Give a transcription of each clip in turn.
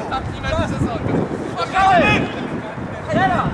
Ostatni mecz sezonu. Teraz!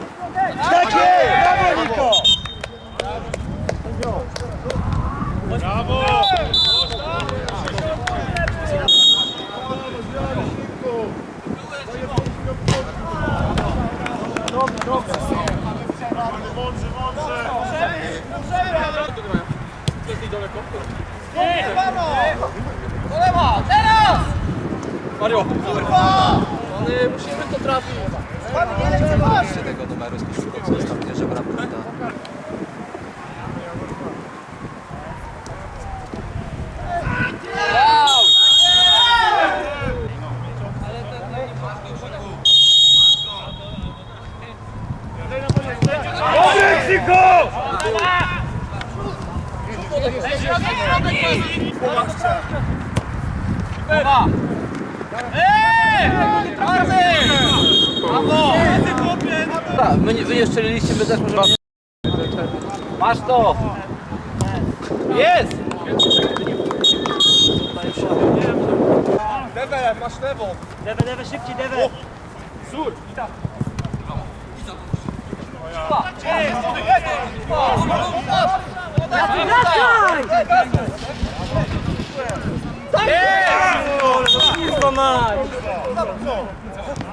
Tak jest! Brawo, Niko! Mario! Kurwa! Mamy, musimy to trafić. Jeszcze tego numeru z koszulką, co jest tam, że bramka da. Tak, my nie, wy nie strzeliliście, wy też może... Masz to! Jest! Dewe, masz lewo! Dewę, dewę, szybciej, dewę! Zur! I tak! Kurwa mać!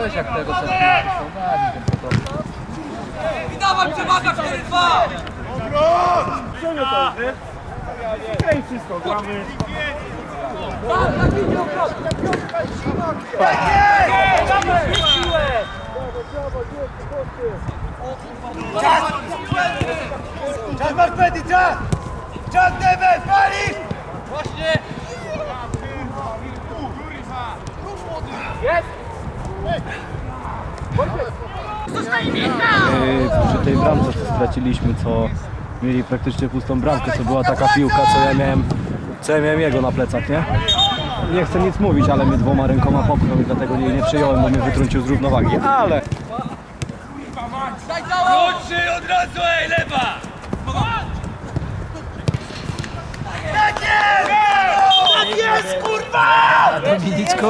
weź jak tego sobie I dawaj przewaga 4-2! Kręć wszystko, gramy. Czas Markwedi, czas! Czas Debe, palisz! Właśnie! przy tej bramce straciliśmy, co mieli praktycznie pustą bramkę, co była taka piłka, co ja miałem, co ja miałem jego na plecach, nie? Nie chcę nic mówić, ale mnie dwoma rękoma popchnął i dlatego jej nie przyjąłem, bo mnie wytrącił z równowagi, ale Krótszy od razu, ej, lewa! Tak jest, kurwa! Dominiczku?